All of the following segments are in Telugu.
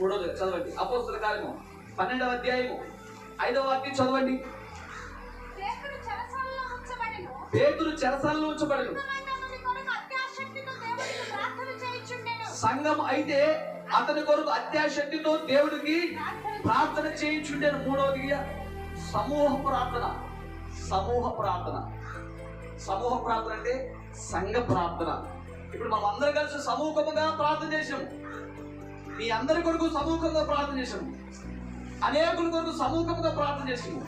మూడోది చదవండి. అపోస్తుల కార్యము పన్నెండవ అధ్యాయము ఐదవ వాక్యం చదవండి. పేతురు చెరసాలలో ఉంచబడెను. సంఘం అయితే అతని కొరకు అత్యాశక్తితో దేవుడికి ప్రార్థన చేయించుండేను. మూడవదిగా సమూహ ప్రార్థన. సమూహ ప్రార్థన. సమూహ ప్రార్థన అంటే సంఘ ప్రార్థన. ఇప్పుడు మనం అందరం కలిసి సమూహముగా ప్రార్థన చేసాము మీ అందరి కొరకు సమూహంగా ప్రార్థన చేసాము అనేకుల కొరకు సమూహంగా ప్రార్థన చేసాము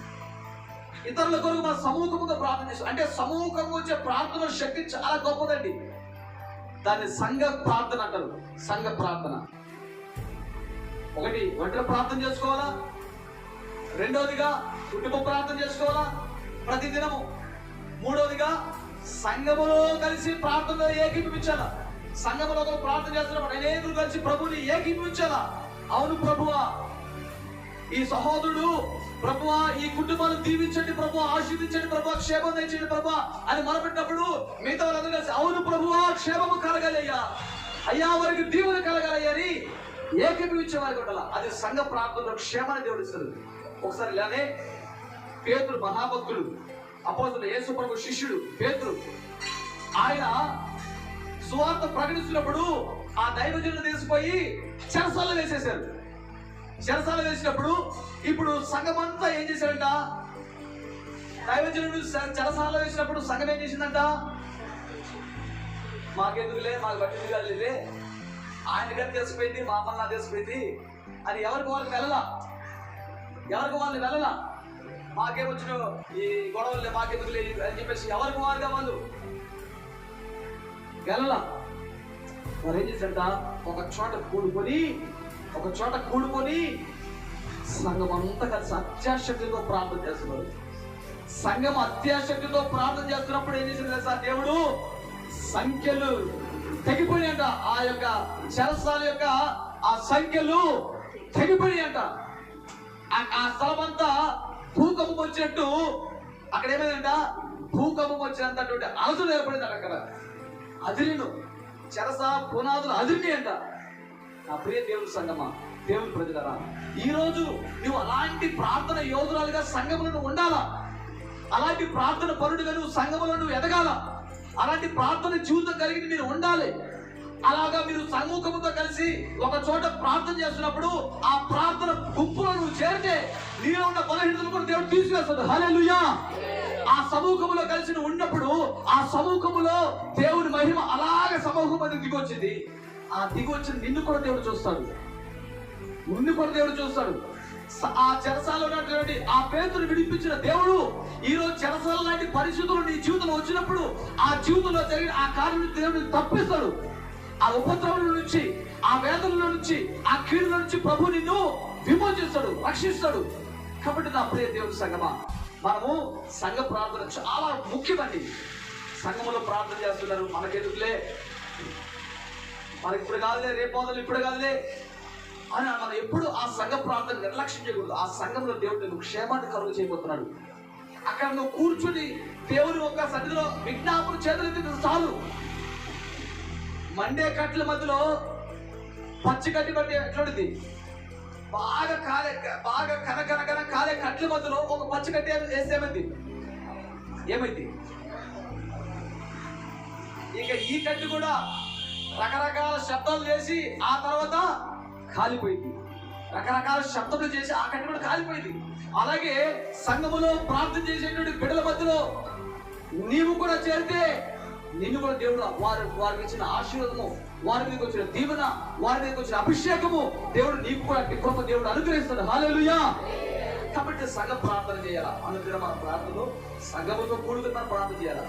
ఇతరుల కొరకు మనం సమూహముగా ప్రార్థన చేసాం అంటే సమూహంగా వచ్చే ప్రార్థన శక్తి చాలా గొప్పదండి. దాన్ని సంఘ ప్రార్థన అంటారు. సంఘ ప్రార్థన. ఒకటి ఒంటరి ప్రార్థన చేసుకోవాలా? రెండవదిగా కుటుంబ ప్రార్థన చేసుకోవాలా? ప్రతి దినము మూడవదిగా సంఘములో కలిసి ప్రార్థనలో ఏకీపించాలా సంఘములో ప్రార్థన చేస్తున్నప్పుడు అనేకులు కలిసి ప్రభుని ఏకీభవించాలా? అవును ప్రభువా. ఈ సహోదరుడు ప్రభువా ఈ కుటుంబాలు దీవించండి ప్రభు ఆశీర్దించండి ప్రభు క్షేమం తెచ్చండి ప్రభు అని మొరపెట్టినప్పుడు మిగతా వాళ్ళందరూ కలిసి అవును ప్రభువా క్షేమము కలగాలయ్యా. అయ్యా వారికి దీవులు కలగాలయ్యా ఏకీపించే వారికి ఉండాలి? అది సంఘ ప్రార్థనలో క్షేమాన్ని దేవుడు ఇస్తారు ఒకసారి ఇలానే పేతులు మహాభక్తుడు అపోతుడు యేసు ప్రభు శిష్యుడు పేతురు ఆయన సువార్త ప్రకటిస్తున్నప్పుడు ఆ దైవజనులు తీసుకుపోయి చెరసాల్లో వేసేశారు. చెరసాల వేసినప్పుడు ఇప్పుడు సంఘం అంతా ఏం చేశాడంట దైవజనుడు చె- వేసినప్పుడు సంఘం ఏం చేసిందంట? మాకెందుకులే మాకు పట్టింది కాదులే ఆయన గారు తెలిసిపోయింది మా అమ్మ నాకు తెలిసిపోయింది. అది ఎవరికి వాళ్ళు వెళ్ళలా? ఎవరికి వాళ్ళు వెళ్ళలా? మాకేమొచ్చిన ఈ గొడవలు మాకెందుకులే అని చెప్పేసి ఎవరికి వారుగా వాళ్ళు? గెలల. వారు ఏం చేశారట? ఒక చోట కూడుకొని ఒక చోట కూడుకొని సంఘం అంతా కలిసి అత్యాశక్తితో ప్రార్థన చేస్తున్నారు. సంఘం అత్యాశక్తితో ప్రార్థన చేస్తున్నప్పుడు ఏం చేసింది తెలుసా? దేవుడు సంఖ్యలు తెగిపోయాయంట ఆ యొక్క చెరసాల యొక్క ఆ సంఖ్యలు తెగిపోయాయంట ఆ- ఆ స్థలం అంతా భూకంపం వచ్చినట్టు అక్కడ ఏమైందంట? భూకంపం వచ్చినంత అలసలు ఏర్పడింది అక్కడ. అదిరిను. చెరస పునాదులు అదిరిని అంట నా ప్రియ దేవుని సంగమా దేవుని ప్రజలరా ఈరోజు నువ్వు అలాంటి ప్రార్థన యోధురాలుగా సంఘములో నువ్వు ఉండాలా? అలాంటి ప్రార్థన పరుడుగా నువ్వు సంఘములో నువ్వు ఎదగాల? అలాంటి ప్రార్థన జీవితం కలిగి మీరు ఉండాలి. అలాగా మీరు సమూహముతో కలిసి ఒక చోట ప్రార్థన చేస్తున్నప్పుడు ఆ ప్రార్థన గుంపులో నువ్వు చేరితే నీలో ఉన్న బలహీనతలు కూడా దేవుడు తీసివేస్తాడు. హలే ఆ సమూహంలో కలిసి నువ్వు ఉన్నప్పుడు సమూహములో దేవుని మహిమ అలాగే సమూహం దిగొచ్చింది. ఆ దిగొచ్చిన నిన్ను కూడా దేవుడు చూస్తాడు. నిన్ను కూడా దేవుడు చూస్తాడు. ఆ చెరసాల ఉన్నటువంటి ఆ పేతును విడిపించిన దేవుడు ఈ రోజు చెరసాల లాంటి పరిస్థితులు నీ జీవితంలో వచ్చినప్పుడు ఆ జీవితంలో జరిగిన ఆ కార్యం దేవుడు తప్పిస్తాడు. ఆ ఉపద్రవం నుంచి ఆ వేదనల నుంచి ఆ కీడుల నుంచి ప్రభు నిన్ను విమోచిస్తాడు రక్షిస్తాడు. కాబట్టి నా ప్రియ దేవుడు సంగమా మనము సంఘ ప్రార్థన చాలా ముఖ్యమండి. సంఘములో ప్రార్థన చేస్తున్నారు. మనకెందుకులే? మనకి ఇప్పుడు కాదులే రేపోదలు ఇప్పుడు కాదులే? అని మనం ఎప్పుడు ఆ సంఘ ప్రార్థన నిర్లక్ష్యం చేయకూడదు. ఆ సంఘంలో దేవుడు నువ్వు క్షేమాన్ని కలుగు చేయబోతున్నాడు. అక్కడ నువ్వు కూర్చుని దేవుని ఒక సన్నిధిలో విజ్ఞాపన చేతులెత్తి చాలు. మండే కట్ల మధ్యలో పచ్చి కట్టి కట్టి ఎట్లుంటుంది? బాగా కాలే బాగా కన కన కన కాలే కట్ల మధ్యలో ఒక పచ్చి కట్టి వేస్తే ఏమైంది? ఏమైంది? ఇక ఈ కట్టు కూడా రకరకాల శబ్దాలు చేసి ఆ తర్వాత కాలిపోయింది. రకరకాల శబ్దములు చేసి ఆ కట్టు కూడా కాలిపోయింది. అలాగే సంఘములో ప్రార్థన చేసేటువంటి బిడ్డల మధ్యలో నీవు కూడా చేరితే నిన్ను కూడా దేవుడు వారు వారికి ఇచ్చిన ఆశీర్వాదము వారి మీదకి వచ్చిన దీవెన వారి మీదకి వచ్చిన అభిషేకము దేవుడు నీకు కూడా కృప దేవుడు అనుగ్రహిస్తాడు. హాలేలుయా కాబట్టి సంఘ ప్రార్థన చేయాలా? అనుగ్రహ మన ప్రార్థనలో సంఘముతో కూడుకున్న ప్రార్థన చేయాలా?